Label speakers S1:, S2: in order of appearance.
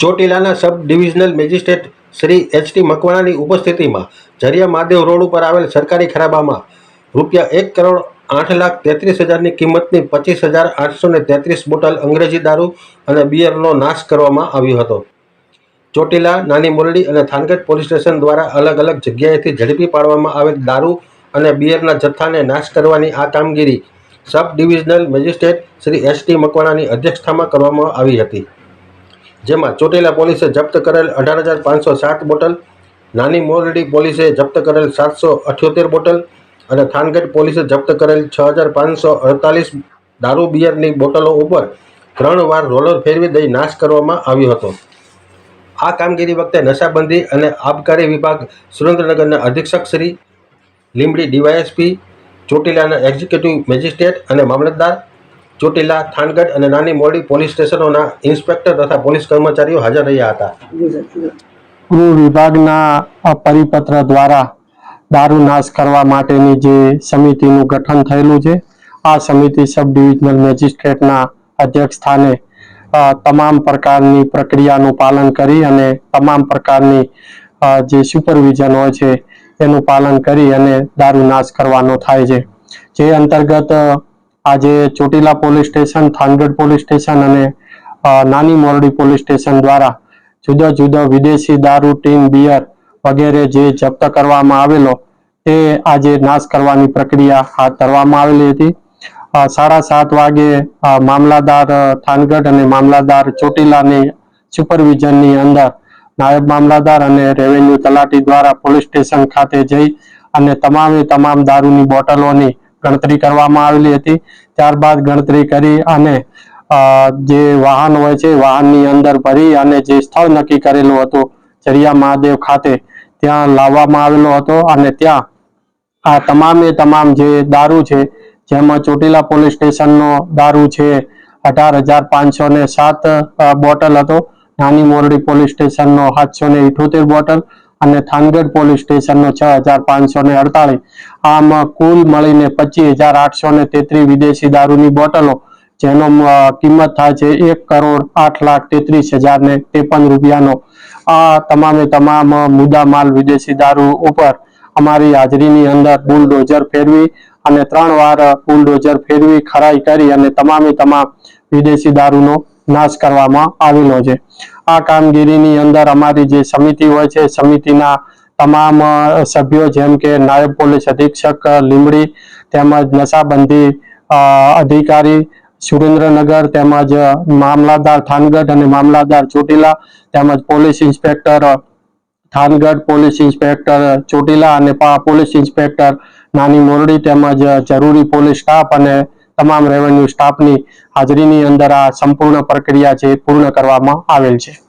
S1: ચોટીલાના sub divisional magistrate Shri H T મકવાણાની ઉપસ્થિતિમાં ઝરિયા Mahadev road ઉપર આવેલ સરકારી ખરાબામાં રૂપિયા એક કરોડ આઠ લાખ તેત્રીસ હજારની કિંમતની પચીસ હજાર આઠસો ને તેત્રીસ બોટલ અંગ્રેજી દારૂ અને બિયરનો નાશ કરવામાં આવ્યો હતો. ચોટીલા, નાની મોરડી અને થાનગઢ પોલીસ સ્ટેશન દ્વારા અલગ અલગ જગ્યાએથી ઝડપી પાડવામાં આવેલ દારૂ અને બિયરના જથ્થાને નાશ કરવાની આ કામગીરી sub divisional magistrate Shri S T મકવાણાની અધ્યક્ષતામાં કરવામાં આવી હતી. જેમાં ચોટીલા પોલીસે જપ્ત કરેલ અઢાર હજાર પાંચસો સાત બોટલ, નાની મોરડી પોલીસે જપ્ત કરેલ સાતસો અઠ્યોતેર બોટલ અને થાનગઢ પોલીસે જપ્ત કરેલ છ હજાર પાંચસો અડતાલીસ દારૂ બિયરની બોટલો ઉપર ત્રણ વાર રોલર ફેરવી દઈ નાશ કરવામાં આવ્યો હતો. આ કામગીરી વખતે નશાબંધી અને આબકારી વિભાગ સુરેન્દ્રનગરના અધિક્ષક શ્રી લીંબડી ડીવાયએસપી, ચોટીલાના એક્ઝિક્યુટિવ મેજિસ્ટ્રેટ અને મામલતદાર ચોટીલા થાનગઢ અને નાની મોડી પોલીસ સ્ટેશનોના ઇન્સ્પેક્ટર તથા પોલીસ કર્મચારીઓ હાજર રહ્યા હતા.
S2: ગૃહ વિભાગના પરિપત્ર દ્વારા દારૂ નાશ કરવા માટેની જે સમિતિનું ગઠન થયેલું છે આ સમિતિ સબ ડિવિઝનલ મેજિસ્ટ્રેટના અધ્યક્ષ સ્થાને તમામ પ્રકારની પ્રક્રિયાનું પાલન કરી અને તમામ પ્રકારની જે સુપરવિઝન હોય છે એનું પાલન કરી અને દારૂ નાશ કરવાનો થાય છે. જે અંતર્ગત આજે Chotila police station Thangadh police station અને નાની મોરડી પોલીસ સ્ટેશન દ્વારા જુદા જુદા વિદેશી દારૂ, ટીન, બિયર વગેરે જે જપ્ત કરવામાં આવેલો તે આજે નાશ કરવાની પ્રક્રિયા હાથ ધરવામાં આવેલી હતી. સાડા સાત વાગે મામલાદાર થાનગઢ અને મામલાદાર ચોટીલાની સુપરવિઝનની અંદર નાયબ મામલાદાર અને રેવન્યુ તલાટી દ્વારા પોલીસ સ્ટેશન ખાતે જઈ અને તમામે તમામ દારૂની બોટલોની ગણતરી કરવામાં આવેલી હતી. ત્યારબાદ ગણતરી કરી અને જે વાહન હોય છે, વાહનની અંદર ભરી અને જે સ્થળ નક્કી કરેલું હતું ચરિયા મહાદેવ ખાતે, ત્યાં લાવવામાં આવેલો હતો અને ત્યાં આ તમામે તમામ જે દારૂ છે, જેમાં ચોટીલા પોલીસ સ્ટેશનનો દારૂ છે, અઢાર હજાર પાંચસો ને સાત બોટલ હતો. નાની મોરડી પોલીસ સ્ટેશનનો સાતસો ને બોટલ અને થાનગઢ પોલીસ સ્ટેશનનો છ હજાર પાંચસો ને અડતાલીસ આમ કુલ મળીને પચીસ હજાર આઠસો ને તેત્રીસ વિદેશી દારૂની બોટલો, જેનો કિંમત થાય છે એક કરોડ આઠ લાખ તેત્રીસ હજાર ને ત્રેપન રૂપિયાનો. આ તમામે તમામ મુદ્દા માલ વિદેશી દારૂ ઉપર અમારી હાજરીની અંદર બુલડોઝર ફેરવી અને ત્રણ વાર બુલડોઝર ફેરવી, ખરાઈ કરી અને તમામે તમામ વિદેશી દારૂનો નાશ કરવામાં આવેલો છે. આ કામગીરીની અંદર અમારી જે સમિતિ હોય છે, સમિતિના તમામ સભ્યો જેમ કે નાયબ પોલીસ અધિક્ષક લીમડી તેમજ નશાબંધી અધિકારી, સુરેન્દ્રનગર તેમજ મામલાદાર થાનગઢ અને મામલાદાર ચોટીલા તેમજ police inspector Thangadh police inspector Chotila અને પોલીસ ઇન્સ્પેક્ટર નાની મોરડી તેમજ જરૂરી પોલીસ સ્ટાફ અને તમામ રેવન્યુ સ્ટાફની હાજરીની અંદર આ સંપૂર્ણ પ્રક્રિયા છે પૂર્ણ કરવામાં આવેલ છે.